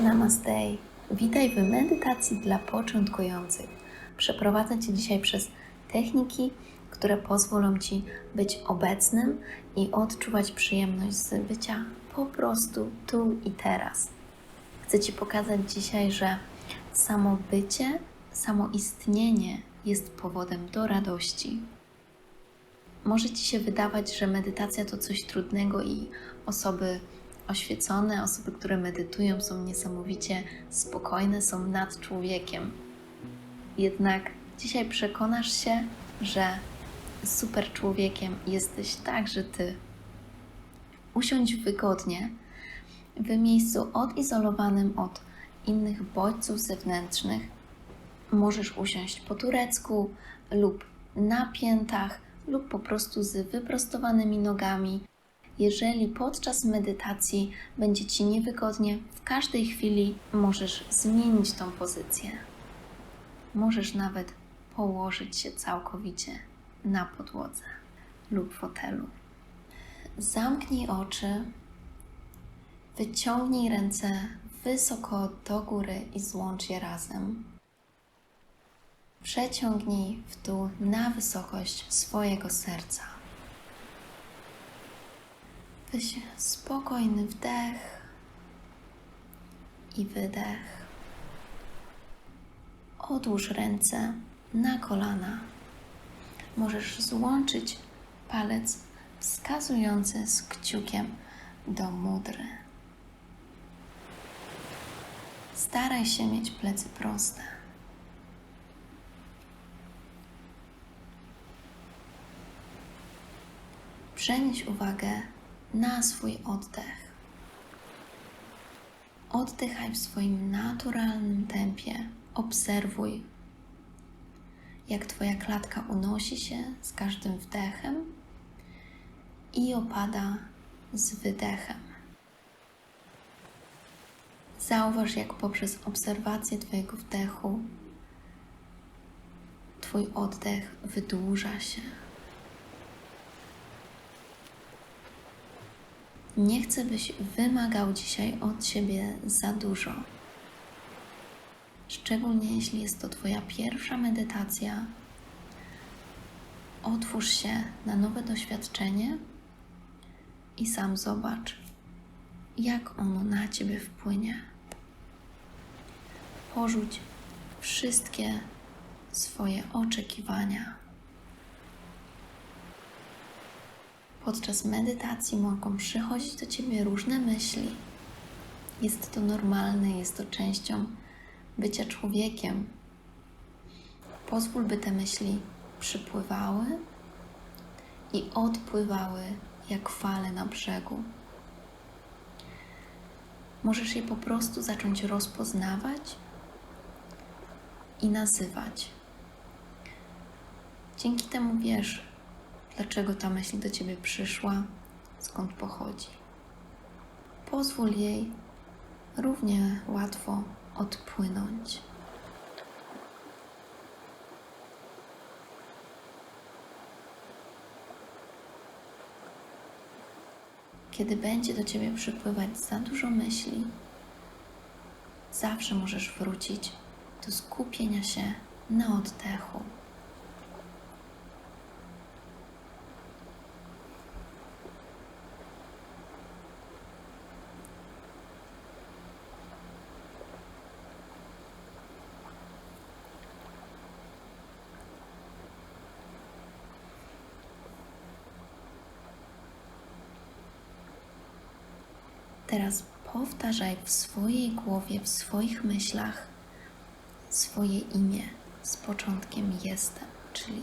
Namaste. Witaj w medytacji dla początkujących. Przeprowadzę Cię dzisiaj przez techniki, które pozwolą Ci być obecnym i odczuwać przyjemność z bycia po prostu tu i teraz. Chcę Ci pokazać dzisiaj, że samo bycie, samo istnienie jest powodem do radości. Może Ci się wydawać, że medytacja to coś trudnego i osoby oświecone, osoby, które medytują, są niesamowicie spokojne, są nad człowiekiem. Jednak dzisiaj przekonasz się, że super człowiekiem jesteś także Ty. Usiądź wygodnie w miejscu odizolowanym od innych bodźców zewnętrznych. Możesz usiąść po turecku lub na piętach, lub po prostu z wyprostowanymi nogami. Jeżeli podczas medytacji będzie Ci niewygodnie, w każdej chwili możesz zmienić tą pozycję. Możesz nawet położyć się całkowicie na podłodze lub fotelu. Zamknij oczy, wyciągnij ręce wysoko do góry i złącz je razem. Przeciągnij w dół na wysokość swojego serca. Weź spokojny wdech i wydech. Odłóż ręce na kolana. Możesz złączyć palec wskazujący z kciukiem do mudry. Staraj się mieć plecy proste. Przenieś uwagę na swój oddech. Oddychaj w swoim naturalnym tempie. Obserwuj, jak Twoja klatka unosi się z każdym wdechem i opada z wydechem. Zauważ, jak poprzez obserwację Twojego wdechu Twój oddech wydłuża się. Nie chcę, byś wymagał dzisiaj od siebie za dużo. Szczególnie jeśli jest to Twoja pierwsza medytacja, otwórz się na nowe doświadczenie i sam zobacz, jak ono na Ciebie wpłynie. Porzuć wszystkie swoje oczekiwania. Podczas medytacji mogą przychodzić do ciebie różne myśli. Jest to normalne, jest to częścią bycia człowiekiem. Pozwól, by te myśli przypływały i odpływały jak fale na brzegu. Możesz je po prostu zacząć rozpoznawać i nazywać. Dzięki temu wiesz, dlaczego ta myśl do ciebie przyszła, skąd pochodzi. Pozwól jej równie łatwo odpłynąć. Kiedy będzie do ciebie przypływać za dużo myśli, zawsze możesz wrócić do skupienia się na oddechu. Teraz powtarzaj w swojej głowie, w swoich myślach swoje imię z początkiem jestem, czyli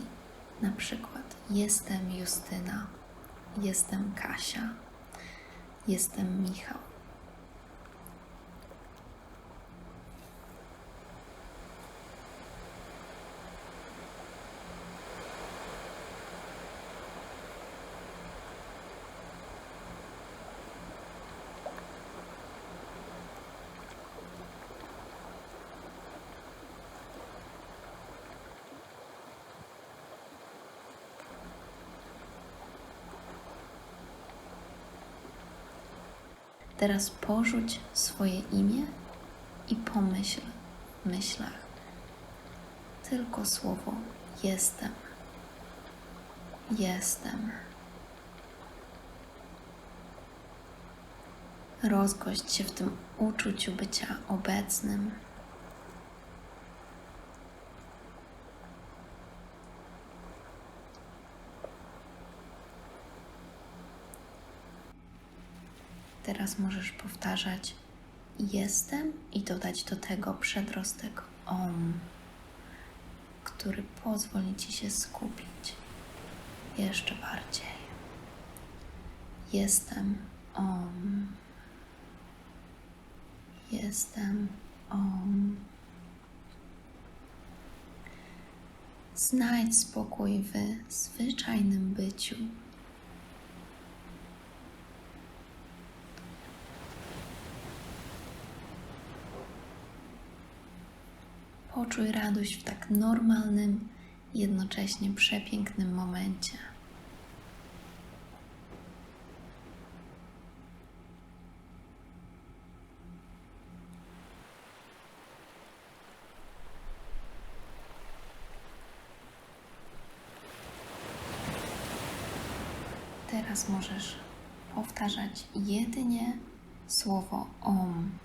na przykład jestem Justyna, jestem Kasia, jestem Michał. Teraz porzuć swoje imię i pomyśl w myślach tylko słowo jestem. Jestem. Rozgość się w tym uczuciu bycia obecnym. Teraz możesz powtarzać jestem i dodać do tego przedrostek om, który pozwoli ci się skupić jeszcze bardziej. Jestem om. Jestem om. Znajdź spokój w zwyczajnym byciu. Poczuj radość w tak normalnym, jednocześnie przepięknym momencie. Teraz możesz powtarzać jedynie słowo OM.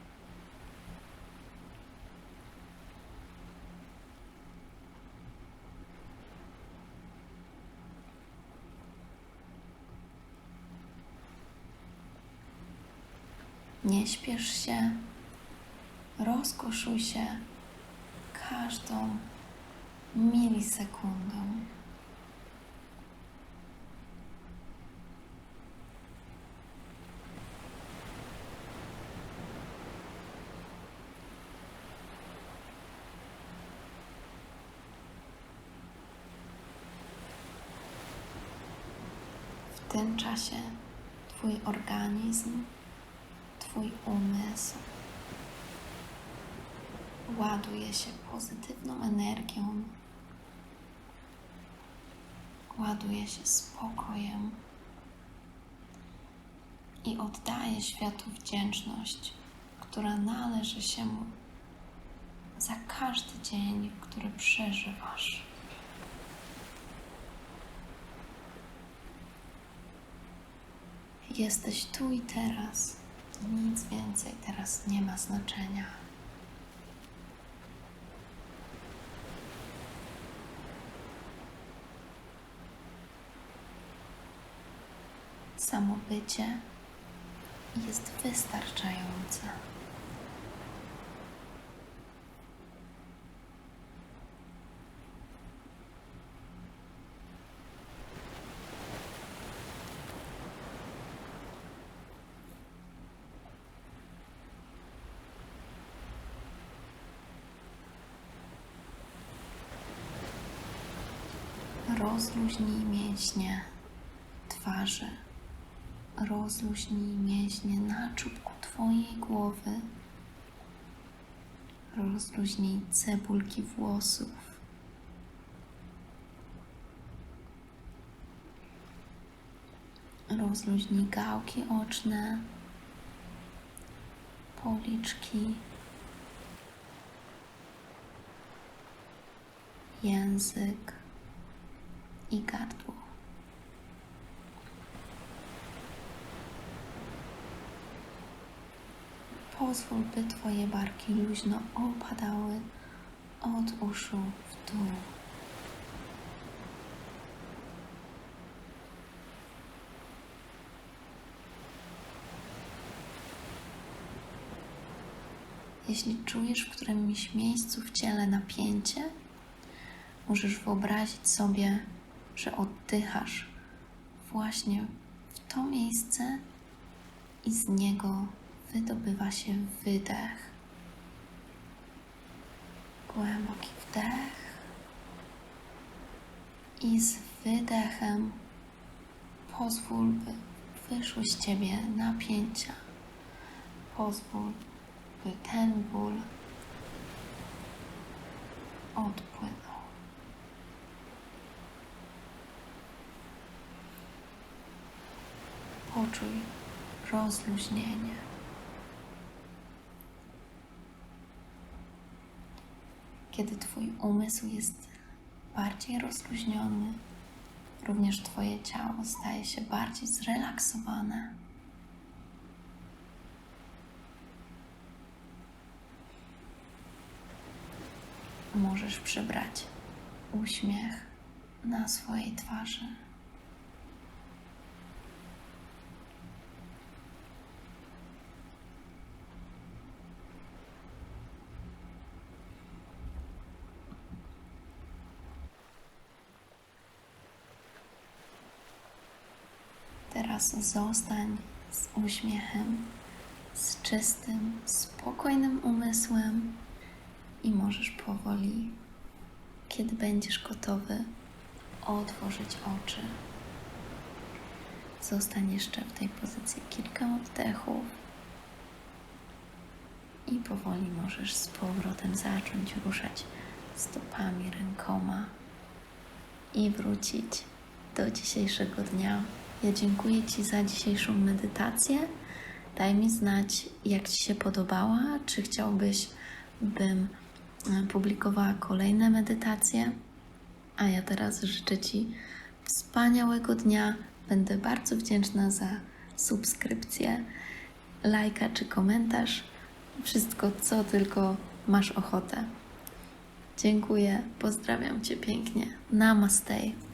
Nie śpiesz się, rozkoszuj się każdą milisekundą. W tym czasie Twój organizm Twój umysł ładuje się pozytywną energią, ładuje się spokojem i oddaje światu wdzięczność, która należy się mu za każdy dzień, który przeżywasz. Jesteś tu i teraz. Nic więcej teraz nie ma znaczenia. Samo bycie jest wystarczające. Rozluźnij mięśnie twarzy. Rozluźnij mięśnie na czubku Twojej głowy. Rozluźnij cebulki włosów. Rozluźnij gałki oczne, policzki, język i gardło. Pozwól, by Twoje barki luźno opadały od uszu w dół. Jeśli czujesz w którymś miejscu w ciele napięcie, możesz wyobrazić sobie, że oddychasz właśnie w to miejsce i z niego wydobywa się wydech. Głęboki wdech i z wydechem pozwól, by wyszły z ciebie napięcia. Pozwól, by ten ból odpłynął. poczuj rozluźnienie. Kiedy Twój umysł jest bardziej rozluźniony, również Twoje ciało staje się bardziej zrelaksowane. Możesz przybrać uśmiech na swojej twarzy. Teraz zostań z uśmiechem, z czystym, spokojnym umysłem i możesz powoli, kiedy będziesz gotowy, otworzyć oczy. Zostań jeszcze w tej pozycji kilka oddechów i powoli możesz z powrotem zacząć ruszać stopami, rękoma i wrócić do dzisiejszego dnia. Ja dziękuję Ci za dzisiejszą medytację. Daj mi znać, jak Ci się podobała, czy chciałbyś, bym e, publikowała kolejne medytacje. A ja teraz życzę Ci wspaniałego dnia. Będę bardzo wdzięczna za subskrypcję, lajka czy komentarz. Wszystko, co tylko masz ochotę. Dziękuję, pozdrawiam Cię pięknie. Namaste.